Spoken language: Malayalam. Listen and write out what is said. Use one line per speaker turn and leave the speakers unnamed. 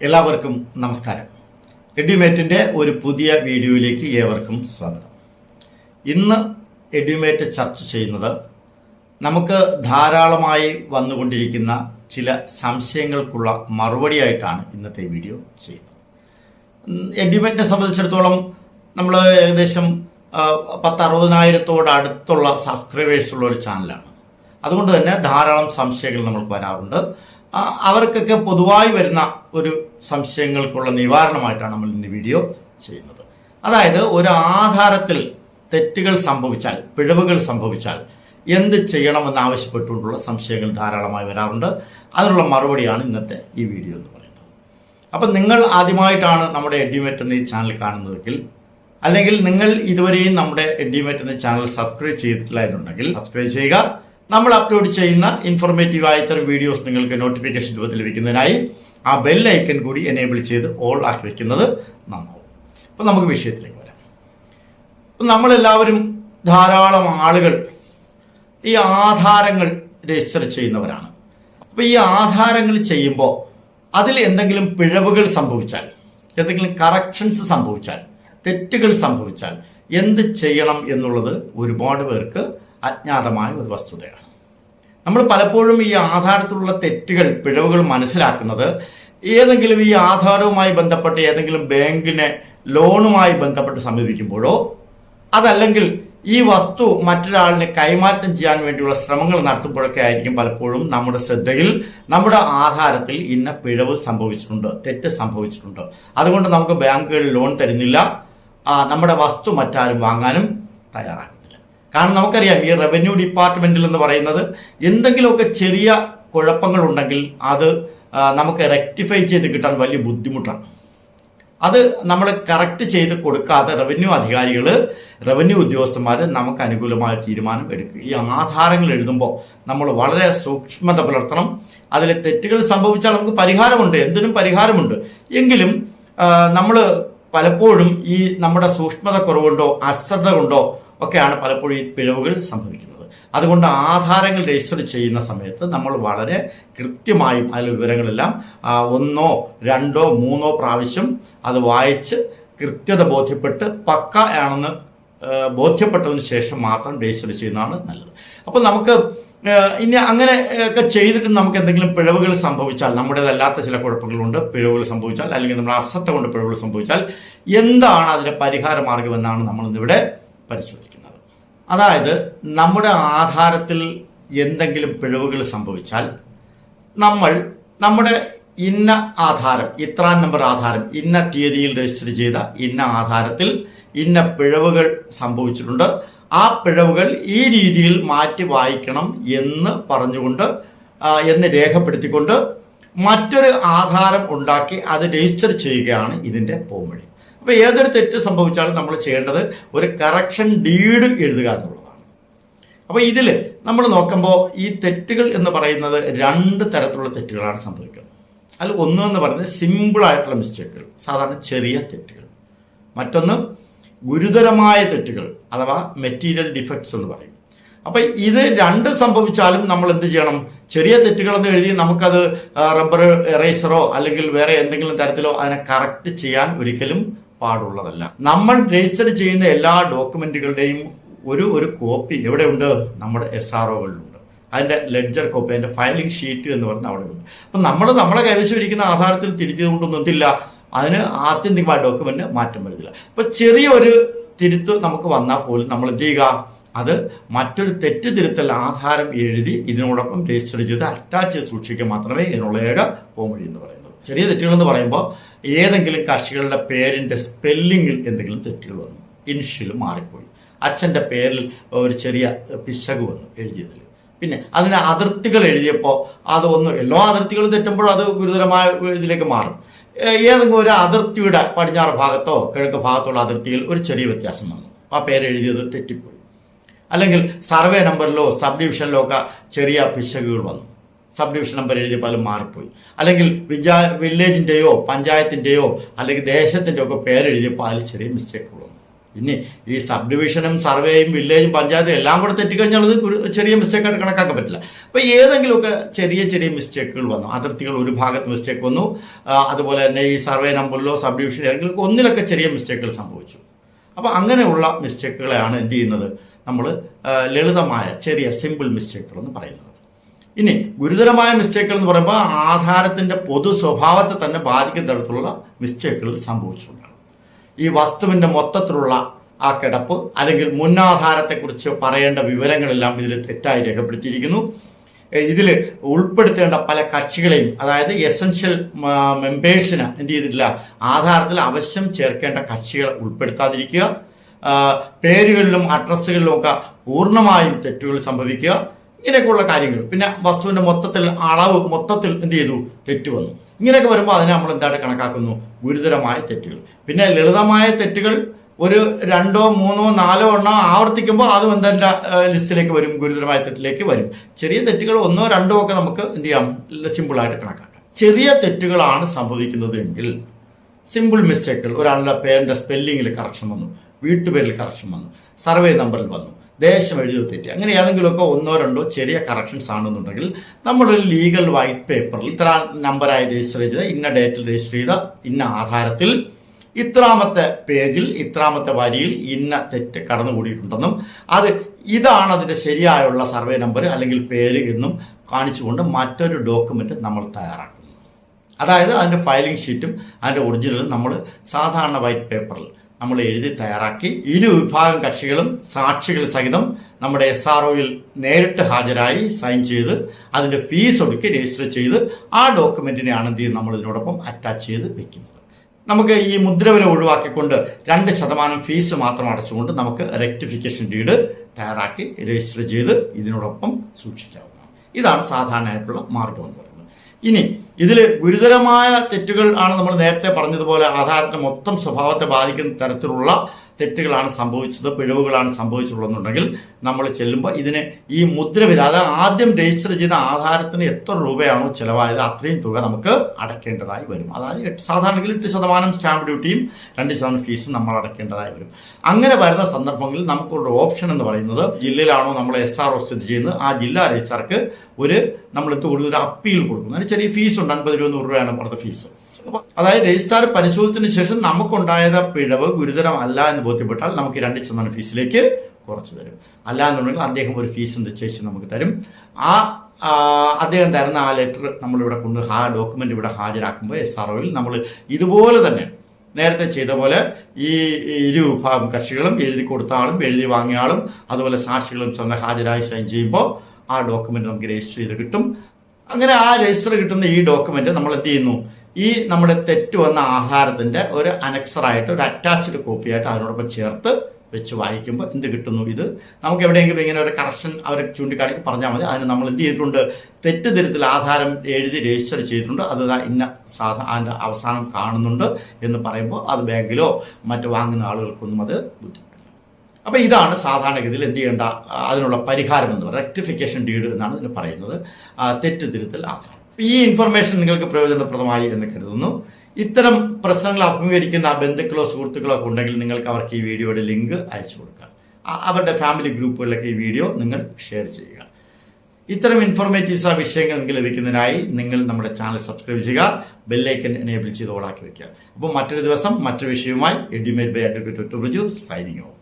എല്ലാവർക്കും നമസ്കാരം. എഡ്യുമേറ്റിന്റെ ഒരു പുതിയ വീഡിയോയിലേക്ക് ഏവർക്കും സ്വാഗതം. ഇന്ന് എഡ്യൂമേറ്റ് ചർച്ച ചെയ്യുന്നത് നമുക്ക് ധാരാളമായി വന്നുകൊണ്ടിരിക്കുന്ന ചില സംശയങ്ങൾക്കുള്ള മറുപടിയായിട്ടാണ് ഇന്നത്തെ വീഡിയോ ചെയ്യുന്നത്. എഡ്യുമേറ്റിനെ സംബന്ധിച്ചിടത്തോളം നമ്മൾ ഏകദേശം ആ, പത്ത് അറുപതിനായിരത്തോട് അടുത്തുള്ള സബ്സ്ക്രൈബേഴ്സ് ഉള്ള ഒരു ചാനലാണ് അതുകൊണ്ട് തന്നെ ധാരാളം സംശയങ്ങൾ നമ്മൾക്ക് വരാറുണ്ട്. അവർക്കൊക്കെ പൊതുവായി വരുന്ന ഒരു സംശയങ്ങൾക്കുള്ള നിവാരണമായിട്ടാണ് നമ്മൾ ഇന്ന് വീഡിയോ ചെയ്യുന്നത്. അതായത് ഒരു ആധാരത്തിൽ തെറ്റുകൾ സംഭവിച്ചാൽ പിഴവുകൾ സംഭവിച്ചാൽ എന്ത് ചെയ്യണമെന്ന് ആവശ്യപ്പെട്ടുകൊണ്ടുള്ള സംശയങ്ങൾ ധാരാളമായി വരാറുണ്ട്. അതിനുള്ള മറുപടിയാണ് ഇന്നത്തെ ഈ വീഡിയോ എന്ന് പറയുന്നത്. അപ്പം നിങ്ങൾ ആദ്യമായിട്ടാണ് നമ്മുടെ എഡ്യൂമേറ്റ് എന്ന ഈ ചാനൽ കാണുന്നതെങ്കിൽ അല്ലെങ്കിൽ നിങ്ങൾ ഇതുവരെയും നമ്മുടെ എഡ്യൂമേറ്റ് എന്ന ചാനൽ സബ്സ്ക്രൈബ് ചെയ്തിട്ടില്ല എന്നുണ്ടെങ്കിൽ സബ്സ്ക്രൈബ് ചെയ്യുക. നമ്മൾ അപ്ലോഡ് ചെയ്യുന്ന ഇൻഫോർമേറ്റീവ് ആയ ഇത്തരം വീഡിയോസ് നിങ്ങൾക്ക് നോട്ടിഫിക്കേഷൻ രൂപത്തിൽ ലഭിക്കുന്നതിനായി ആ ബെൽ ഐക്കൺ കൂടി എനേബിൾ ചെയ്ത് ഓൾ ആക്കി വെക്കുന്നത് നന്നാവും. അപ്പം നമുക്ക് വിഷയത്തിലേക്ക് വരാം. നമ്മളെല്ലാവരും ധാരാളം ആളുകൾ ഈ ആധാരങ്ങൾ രജിസ്റ്റർ ചെയ്യുന്നവരാണ്. അപ്പോൾ ഈ ആധാരങ്ങൾ ചെയ്യുമ്പോൾ അതിൽ എന്തെങ്കിലും പിഴവുകൾ സംഭവിച്ചാൽ എന്തെങ്കിലും കറക്ഷൻസ് സംഭവിച്ചാൽ തെറ്റുകൾ സംഭവിച്ചാൽ എന്ത് ചെയ്യണം എന്നുള്ളത് ഒരുപാട് പേർക്ക് അജ്ഞാതമായ ഒരു വസ്തുതയാണ്. നമ്മൾ പലപ്പോഴും ഈ ആധാരത്തിലുള്ള തെറ്റുകൾ പിഴവുകൾ മനസ്സിലാക്കുന്നത് ഏതെങ്കിലും ഈ ആധാരവുമായി ബന്ധപ്പെട്ട് ഏതെങ്കിലും ബാങ്കിനെ ലോണുമായി ബന്ധപ്പെട്ട് സമീപിക്കുമ്പോഴോ അതല്ലെങ്കിൽ ഈ വസ്തു മറ്റൊരാളിനെ കൈമാറ്റം ചെയ്യാൻ വേണ്ടിയുള്ള ശ്രമങ്ങൾ നടത്തുമ്പോഴൊക്കെ ആയിരിക്കും പലപ്പോഴും നമ്മുടെ ശ്രദ്ധയിൽ നമ്മുടെ ആധാരത്തിൽ ഇന്ന പിഴവ് സംഭവിച്ചിട്ടുണ്ട് തെറ്റ് സംഭവിച്ചിട്ടുണ്ട്. അതുകൊണ്ട് നമുക്ക് ബാങ്കുകളിൽ ലോൺ തരുന്നില്ല. നമ്മുടെ വസ്തു മറ്റാരും വാങ്ങാനും തയ്യാറാക്കുന്നില്ല കാരണം നമുക്കറിയാം ഈ റവന്യൂ ഡിപ്പാർട്ട്മെന്റിൽ എന്ന് പറയുന്നത് എന്തെങ്കിലുമൊക്കെ ചെറിയ കുഴപ്പങ്ങൾ ഉണ്ടെങ്കിൽ അത് നമുക്ക് റെക്ടിഫൈ ചെയ്ത് കിട്ടാൻ വലിയ ബുദ്ധിമുട്ടാണ്. അത് നമ്മൾ കറക്റ്റ് ചെയ്ത് കൊടുക്കാതെ റവന്യൂ അധികാരികൾ റവന്യൂ ഉദ്യോഗസ്ഥന്മാർ നമുക്ക് അനുകൂലമായ തീരുമാനം എടുക്കുക. ഈ ആധാരങ്ങൾ എഴുതുമ്പോൾ നമ്മൾ വളരെ സൂക്ഷ്മത പുലർത്തണം. അതിൽ തെറ്റുകൾ സംഭവിച്ചാൽ നമുക്ക് പരിഹാരമുണ്ട് എന്തിനും പരിഹാരമുണ്ട്. എങ്കിലും നമ്മൾ പലപ്പോഴും ഈ നമ്മുടെ സൂക്ഷ്മത കുറവുണ്ടോ അശ്രദ്ധ കൊണ്ടോ ഒക്കെയാണ് പലപ്പോഴും ഈ പിഴവുകൾ സംഭവിക്കുന്നത്. അതുകൊണ്ട് ആധാരങ്ങൾ രജിസ്റ്റർ ചെയ്യുന്ന സമയത്ത് നമ്മൾ വളരെ കൃത്യമായും അതിലെ വിവരങ്ങളെല്ലാം ഒന്നോ രണ്ടോ മൂന്നോ പ്രാവശ്യം അത് വായിച്ച് കൃത്യത ബോധ്യപ്പെട്ട് പക്ക ആണെന്ന് ബോധ്യപ്പെട്ടതിന് ശേഷം മാത്രം രജിസ്റ്റർ ചെയ്യുന്നതാണ് നല്ലത്. അപ്പോൾ നമുക്ക് ഇനി അങ്ങനെ ഒക്കെ ചെയ്തിട്ട് നമുക്ക് എന്തെങ്കിലും പിഴവുകൾ സംഭവിച്ചാൽ നമ്മുടേതല്ലാത്ത ചില കുഴപ്പങ്ങളുണ്ട് പിഴവുകൾ സംഭവിച്ചാൽ അല്ലെങ്കിൽ നമ്മുടെ അശ്രദ്ധ കൊണ്ട് പിഴവുകൾ സംഭവിച്ചാൽ എന്താണ് അതിന്റെ പരിഹാര മാർഗമെന്നാണ് നമ്മൾ ഇന്നിവിടെ പരിശോധിക്കുന്നത്. അതായത് നമ്മുടെ ആധാരത്തിൽ എന്തെങ്കിലും പിഴവുകൾ സംഭവിച്ചാൽ നമ്മൾ നമ്മുടെ ഇന്ന ആധാരം ഇത്രാൻ നമ്പർ ആധാരം ഇന്ന തീയതിയിൽ രജിസ്റ്റർ ചെയ്ത ഇന്ന ആധാരത്തിൽ ഇന്ന പിഴവുകൾ സംഭവിച്ചിട്ടുണ്ട്. ആ പിഴവുകൾ ഈ രീതിയിൽ മാറ്റി വായിക്കണം എന്ന് പറഞ്ഞുകൊണ്ട് എന്ന് രേഖപ്പെടുത്തിക്കൊണ്ട് മറ്റൊരു ആധാരം ഉണ്ടാക്കി അത് രജിസ്റ്റർ ചെയ്യുകയാണ് ഇതിന്റെ പോംവഴി. അപ്പോൾ ഏതൊരു തെറ്റ് സംഭവിച്ചാലും നമ്മൾ ചെയ്യേണ്ടത് ഒരു കറക്ഷൻ ഡീഡ് എഴുതുക എന്നുള്ളതാണ്. അപ്പോൾ ഇതിൽ നമ്മൾ നോക്കുമ്പോൾ ഈ തെറ്റുകൾ എന്ന് പറയുന്നത് രണ്ട് തരത്തിലുള്ള തെറ്റുകളാണ് സംഭവിക്കുന്നത്. അതിൽ ഒന്ന് എന്ന് പറയുന്നത് സിമ്പിൾ ആയിട്ടുള്ള മിസ്റ്റേക്കുകൾ സാധാരണ ചെറിയ തെറ്റുകൾ. മറ്റൊന്ന് ഗുരുതരമായ തെറ്റുകൾ അഥവാ മെറ്റീരിയൽ ഡിഫക്ട്സ് എന്ന് പറയും. അപ്പം ഇത് രണ്ട് സംഭവിച്ചാലും നമ്മൾ എന്ത് ചെയ്യണം? ചെറിയ തെറ്റുകളെന്ന് എഴുതി നമുക്കത് റബ്ബർ എറേസറോ അല്ലെങ്കിൽ വേറെ എന്തെങ്കിലും തരത്തിലോ അതിനെ കറക്റ്റ് ചെയ്യാൻ ഒരിക്കലും പാടുള്ളതല്ല. നമ്മൾ രജിസ്റ്റർ ചെയ്യുന്ന എല്ലാ ഡോക്യുമെന്റുകളുടെയും ഒരു ഒരു കോപ്പി എവിടെ ഉണ്ട് നമ്മുടെ എസ് ആർ ഒകളിലുണ്ട് അതിന്റെ ലെഡ്ജർ കോപ്പി അതിന്റെ ഫയലിംഗ് ഷീറ്റ് എന്ന് പറഞ്ഞ അവിടെ ഉണ്ട് അപ്പം നമ്മൾ നമ്മളെ കൈവശം ഇരിക്കുന്ന ആധാരത്തിൽ തിരുത്തിയതുകൊണ്ടൊന്നും എന്തില്ല. അതിന് ആത്യന്തികമായ ഡോക്യുമെന്റ് മാറ്റം വരുന്നില്ല. അപ്പൊ ചെറിയൊരു തിരുത്ത് നമുക്ക് വന്നാൽ പോലും നമ്മൾ എന്ത് ചെയ്യുക? അത് മറ്റൊരു തെറ്റ് തിരുത്തൽ ആധാരം എഴുതി ഇതിനോടൊപ്പം രജിസ്റ്റർ ചെയ്ത് അറ്റാച്ച് സൂക്ഷിക്കുക മാത്രമേ ഇതിനുള്ള ഏക പോംവഴി എന്ന് പറയുന്നത് ചെറിയ തെറ്റുകൾ എന്ന് പറയുമ്പോൾ ഏതെങ്കിലും കക്ഷികളുടെ പേരിന്റെ സ്പെല്ലിങ്ങിൽ എന്തെങ്കിലും തെറ്റുകൾ വന്നു. ഇനിഷ്യൽ മാറിപ്പോയി. അച്ഛന്റെ പേരിൽ ഒരു ചെറിയ പിശക് വന്നു എഴുതിയതിൽ. പിന്നെ അതിന് അതിർത്തികൾ എഴുതിയപ്പോൾ അത് ഒന്ന് എല്ലാ അതിർത്തികളും തെറ്റുമ്പോഴും അത് ഗുരുതരമായ ഇതിലേക്ക് മാറും. ഏതെങ്കിലും ഒരു അതിർത്തിയുടെ പടിഞ്ഞാറ് ഭാഗത്തോ കിഴക്ക് ഭാഗത്തുള്ള അതിർത്തിയിൽ ഒരു ചെറിയ വ്യത്യാസം വന്നു. ആ പേര് എഴുതിയത് തെറ്റിപ്പോയി. അല്ലെങ്കിൽ സർവേ നമ്പറിലോ സബ് ഡിവിഷനിലോ ഒക്കെ ചെറിയ പിശകുകൾ വന്നു. സബ് ഡിവിഷൻ നമ്പർ എഴുതിയപ്പോലും മാറിപ്പോയി. അല്ലെങ്കിൽ വിജാ വില്ലേജിന്റെയോ പഞ്ചായത്തിന്റെയോ അല്ലെങ്കിൽ ദേശത്തിന്റെയോ ഒക്കെ പേരെഴുതിയപ്പോൾ അതിൽ ചെറിയ മിസ്റ്റേക്ക് വന്നു. ഇനി ഈ സബ് ഡിവിഷനും സർവേയും വില്ലേജും പഞ്ചായത്തും എല്ലാം കൂടെ തെറ്റിക്കഴിഞ്ഞാൽ അത് ചെറിയ മിസ്റ്റേക്കായിട്ട് കണക്കാക്കാൻ പറ്റില്ല. അപ്പോൾ ഏതെങ്കിലുമൊക്കെ ചെറിയ ചെറിയ മിസ്റ്റേക്കുകൾ വന്നു. അതിർത്തികൾ ഒരു ഭാഗത്ത് മിസ്റ്റേക്ക് വന്നു. അതുപോലെ തന്നെ ഈ സർവേ നമ്പറിലോ സബ് ഡിവിഷൻ ഏതെങ്കിലും ഒന്നിലൊക്കെ ചെറിയ മിസ്റ്റേക്കുകൾ സംഭവിച്ചു. അപ്പോൾ അങ്ങനെയുള്ള മിസ്റ്റേക്കുകളെയാണ് എന്ത് ചെയ്യുന്നത്? നമ്മൾ ലളിതമായ ചെറിയ സിമ്പിൾ മിസ്റ്റേക്കുകൾ എന്ന് പറയുന്നത്. ഇനി ഗുരുതരമായ മിസ്റ്റേക്കുകൾ എന്ന് പറയുമ്പോൾ ആധാരത്തിന്റെ പൊതു സ്വഭാവത്തെ തന്നെ ബാധിക്കുന്ന തരത്തിലുള്ള മിസ്റ്റേക്കുകൾ സംഭവിച്ചിട്ടുണ്ടാകും ഈ വസ്തുവിന്റെ മൊത്തത്തിലുള്ള ആ കിടപ്പ് അല്ലെങ്കിൽ മുന്നാധാരത്തെക്കുറിച്ച് പറയേണ്ട വിവരങ്ങളെല്ലാം ഇതിൽ തെറ്റായി രേഖപ്പെടുത്തിയിരിക്കുന്നു. ഇതിൽ ഉൾപ്പെടുത്തേണ്ട പല കക്ഷികളെയും അതായത് എസൻഷ്യൽ മെമ്പേഴ്സിന് എന്ത് ചെയ്തിട്ടില്ല ആധാരത്തിൽ അവശ്യം ചേർക്കേണ്ട കക്ഷികളെ ഉൾപ്പെടുത്താതിരിക്കുക. പേരുകളിലും അഡ്രസ്സുകളിലും ഒക്കെ പൂർണമായും തെറ്റുകൾ സംഭവിക്കുക. ഇങ്ങനെയൊക്കെയുള്ള കാര്യങ്ങൾ. പിന്നെ വസ്തുവിന്റെ മൊത്തത്തിൽ അളവ് മൊത്തത്തിൽ എന്ത് ചെയ്തു? തെറ്റ് വന്നു. ഇങ്ങനെയൊക്കെ വരുമ്പോൾ അതിനെ നമ്മൾ എന്തായിട്ട് കണക്കാക്കുന്നു? ഗുരുതരമായ തെറ്റുകൾ. പിന്നെ ലളിതമായ തെറ്റുകൾ ഒരു രണ്ടോ മൂന്നോ നാലോ എണ്ണോ ആവർത്തിക്കുമ്പോൾ അതും എന്താ ലിസ്റ്റിലേക്ക് വരും. ഗുരുതരമായ തെറ്റിലേക്ക് വരും. ചെറിയ തെറ്റുകൾ ഒന്നോ രണ്ടോ ഒക്കെ നമുക്ക് എന്ത് ചെയ്യാം? സിമ്പിളായിട്ട് കണക്കാക്കാം. ചെറിയ തെറ്റുകളാണ് സംഭവിക്കുന്നത് എങ്കിൽ സിമ്പിൾ മിസ്റ്റേക്കുകൾ ഒരാളുടെ പേരിന്റെ സ്പെല്ലിങ്ങിൽ കറക്ഷൻ വന്നു. വീട്ടുപേരിൽ കറക്ഷൻ വന്നു. സർവേ നമ്പറിൽ വന്നു. ദേശം എഴുതി തെറ്റി. അങ്ങനെ ഏതെങ്കിലുമൊക്കെ ഒന്നോ രണ്ടോ ചെറിയ കറക്ഷൻസ് ആണെന്നുണ്ടെങ്കിൽ നമ്മളൊരു ലീഗൽ വൈറ്റ് പേപ്പറിൽ ഇത്ര നമ്പറായി രജിസ്റ്റർ ചെയ്ത് ഇന്ന ഡേറ്റിൽ രജിസ്റ്റർ ചെയ്ത ഇന്ന ആധാരത്തിൽ ഇത്രാമത്തെ പേജിൽ ഇത്രാമത്തെ വരിയിൽ ഇന്ന തെറ്റ് കടന്നുകൂടിയിട്ടുണ്ടെന്നും അത് ഇതാണ് അതിന്റെ ശരിയായുള്ള സർവേ നമ്പർ അല്ലെങ്കിൽ പേര് എന്നും കാണിച്ചുകൊണ്ട് മറ്റൊരു ഡോക്യുമെന്റ് നമ്മൾ തയ്യാറാക്കുന്നു. അതായത് അതിന്റെ ഫയലിംഗ് ഷീറ്റും അതിന്റെ ഒറിജിനലും നമ്മൾ സാധാരണ വൈറ്റ് പേപ്പറിൽ നമ്മൾ എഴുതി തയ്യാറാക്കി. ഇരു വിഭാഗം കക്ഷികളും സാക്ഷികൾ സഹിതം നമ്മുടെ എസ് ആർ ഒയിൽ നേരിട്ട് ഹാജരായി സൈൻ ചെയ്ത് അതിന്റെ ഫീസ് ഒടുക്കി രജിസ്റ്റർ ചെയ്ത് ആ ഡോക്യുമെന്റിനെയാണ് എന്ത് ചെയ്യുന്നത്? നമ്മൾ ഇതിനോടൊപ്പം അറ്റാച്ച് ചെയ്ത് വെക്കുന്നത്. നമുക്ക് ഈ മുദ്രവില ഒഴിവാക്കിക്കൊണ്ട് രണ്ട് ശതമാനം ഫീസ് മാത്രം അടച്ചുകൊണ്ട് നമുക്ക് റെക്ടിഫിക്കേഷൻ ഡീഡ് തയ്യാറാക്കി രജിസ്റ്റർ ചെയ്ത് ഇതിനോടൊപ്പം സൂക്ഷിക്കാവുന്നതാണ്. ഇതാണ് സാധാരണയായിട്ടുള്ള മാർഗം എന്ന് പറയുന്നത്. ഇനി ഇതിൽ ഗുരുതരമായ തെറ്റുകൾ ആണ് നമ്മൾ നേരത്തെ പറഞ്ഞതുപോലെ ആധാരത്തിന്റെ മൊത്തം സ്വഭാവത്തെ ബാധിക്കുന്ന തരത്തിലുള്ള തെറ്റുകളാണ് സംഭവിച്ചത് പിഴവുകളാണ് സംഭവിച്ചിട്ടുള്ളതെന്നുണ്ടെങ്കിൽ നമ്മൾ ചെല്ലുമ്പോൾ ഇതിന് ഈ മുദ്രവില അത് ആദ്യം രജിസ്റ്റർ ചെയ്ത ആധാരത്തിന് എത്ര രൂപയാണോ ചിലവായത് അത്രയും തുക നമുക്ക് അടയ്ക്കേണ്ടതായി വരും. അതായത് എട്ട് സാധാരണ എട്ട് ശതമാനം സ്റ്റാമ്പ് ഡ്യൂട്ടിയും രണ്ട് ശതമാനം ഫീസും നമ്മൾ അടയ്ക്കേണ്ടതായി വരും. അങ്ങനെ വരുന്ന സന്ദർഭങ്ങളിൽ നമുക്കൊരു ഓപ്ഷൻ എന്ന് പറയുന്നത് ജില്ലയിലാണോ നമ്മൾ എസ് ആർ ഒ സ്ഥിതി ചെയ്യുന്നത് ആ ജില്ലാ രജിസ്ട്രാർക്ക് ഒരു നമ്മൾ എന്ത് കൊടുക്കും ഒരു അപ്പീൽ കൊടുക്കും അതിന് ചെറിയ ഫീസ് ഉണ്ട് അൻപത് രൂപ നൂറ് രൂപയാണ് അവിടുത്തെ ഫീസ്. അതായത് രജിസ്ട്രാർ പരിശോധിച്ചതിന് ശേഷം നമുക്കുണ്ടായത് പിഴവ് ഗുരുതരമല്ല എന്ന് ബോധ്യപ്പെട്ടാൽ നമുക്ക് രണ്ട് ശതമാനം ഫീസിലേക്ക് കുറച്ചു തരും. അല്ല എന്നുണ്ടെങ്കിൽ അദ്ദേഹം ഒരു ഫീസ് ശേഷം നമുക്ക് തരും. ആ അദ്ദേഹം തരുന്ന ആ ലെറ്റർ നമ്മളിവിടെ കൊണ്ട് ആ ഡോക്യുമെന്റ് ഇവിടെ ഹാജരാക്കുമ്പോൾ എസ് ആർ ഒയിൽ നമ്മൾ ഇതുപോലെ തന്നെ നേരത്തെ ചെയ്ത പോലെ ഈ ഇരു വിഭാഗം കക്ഷികളും എഴുതി കൊടുത്ത ആളും എഴുതി വാങ്ങിയ ആളും അതുപോലെ സാക്ഷികളും സ്വന്തം ഹാജരായി സൈൻ ചെയ്യുമ്പോൾ ആ ഡോക്യുമെന്റ് നമുക്ക് രജിസ്റ്റർ ചെയ്ത് കിട്ടും. അങ്ങനെ ആ രജിസ്റ്റർ കിട്ടുന്ന ഈ ഡോക്യുമെന്റ് നമ്മൾ എന്ത് ചെയ്യുന്നു? ഈ നമ്മുടെ തെറ്റ് വന്ന ആഹാരത്തിന്റെ ഒരു അനക്സറായിട്ട് ഒരു അറ്റാച്ച്ഡ് കോപ്പിയായിട്ട് അതിനോടൊപ്പം ചേർത്ത് വെച്ച് വായിക്കുമ്പോൾ എന്ത് കിട്ടുന്നു? ഇത് നമുക്ക് എവിടെയെങ്കിലും ഇങ്ങനെ ഒരു കറക്ഷൻ അവരെ ചൂണ്ടിക്കാണിക്ക് പറഞ്ഞാൽ മതി. അതിന് നമ്മൾ എന്ത് ചെയ്തിട്ടുണ്ട്? തെറ്റ് തിരുത്തിൽ ആധാരം എഴുതി രജിസ്റ്റർ ചെയ്തിട്ടുണ്ട്. അത് ഇന്ന സാധാ അതിന്റെ അവസാനം കാണുന്നുണ്ട് എന്ന് പറയുമ്പോൾ അത് ബാങ്കിലോ മറ്റ് വാങ്ങുന്ന ആളുകൾക്കൊന്നും അത് ബുദ്ധിമുട്ടില്ല. അപ്പോൾ ഇതാണ് സാധാരണഗതിയിൽ എന്ത് ചെയ്യേണ്ട അതിനുള്ള പരിഹാരം എന്ന് പറയുന്നത്. റെക്ടിഫിക്കേഷൻ ഡീഡ് എന്നാണ് ഇതിന് പറയുന്നത്. ആ, തെറ്റ് തിരുത്തൽ ആധാരം. ഈ ഇൻഫർമേഷൻ നിങ്ങൾക്ക് പ്രയോജനപ്രദമായി എന്ന് കരുതുന്നു. ഇത്തരം പ്രശ്നങ്ങൾ അഭിമുഖീകരിക്കുന്ന ബന്ധുക്കളോ സുഹൃത്തുക്കളോ ഒക്കെ ഉണ്ടെങ്കിൽ നിങ്ങൾക്ക് അവർക്ക് ഈ വീഡിയോയുടെ ലിങ്ക് അയച്ചു കൊടുക്കുക അവരുടെ ഫാമിലി ഗ്രൂപ്പുകളിലൊക്കെ ഈ വീഡിയോ നിങ്ങൾ ഷെയർ ചെയ്യുക. ഇത്തരം ഇൻഫോർമേറ്റീവ്സ് ആ വിഷയങ്ങൾ നിങ്ങൾക്ക് ലഭിക്കുന്നതിനായി നിങ്ങൾ നമ്മുടെ ചാനൽ സബ്സ്ക്രൈബ് ചെയ്യുക ബെല്ലൈക്കൻ എനേബിൾ ചെയ്ത് ഓളാക്കി വെക്കുക. അപ്പോൾ മറ്റൊരു ദിവസം മറ്റൊരു വിഷയവുമായി Edumate by advocate signing off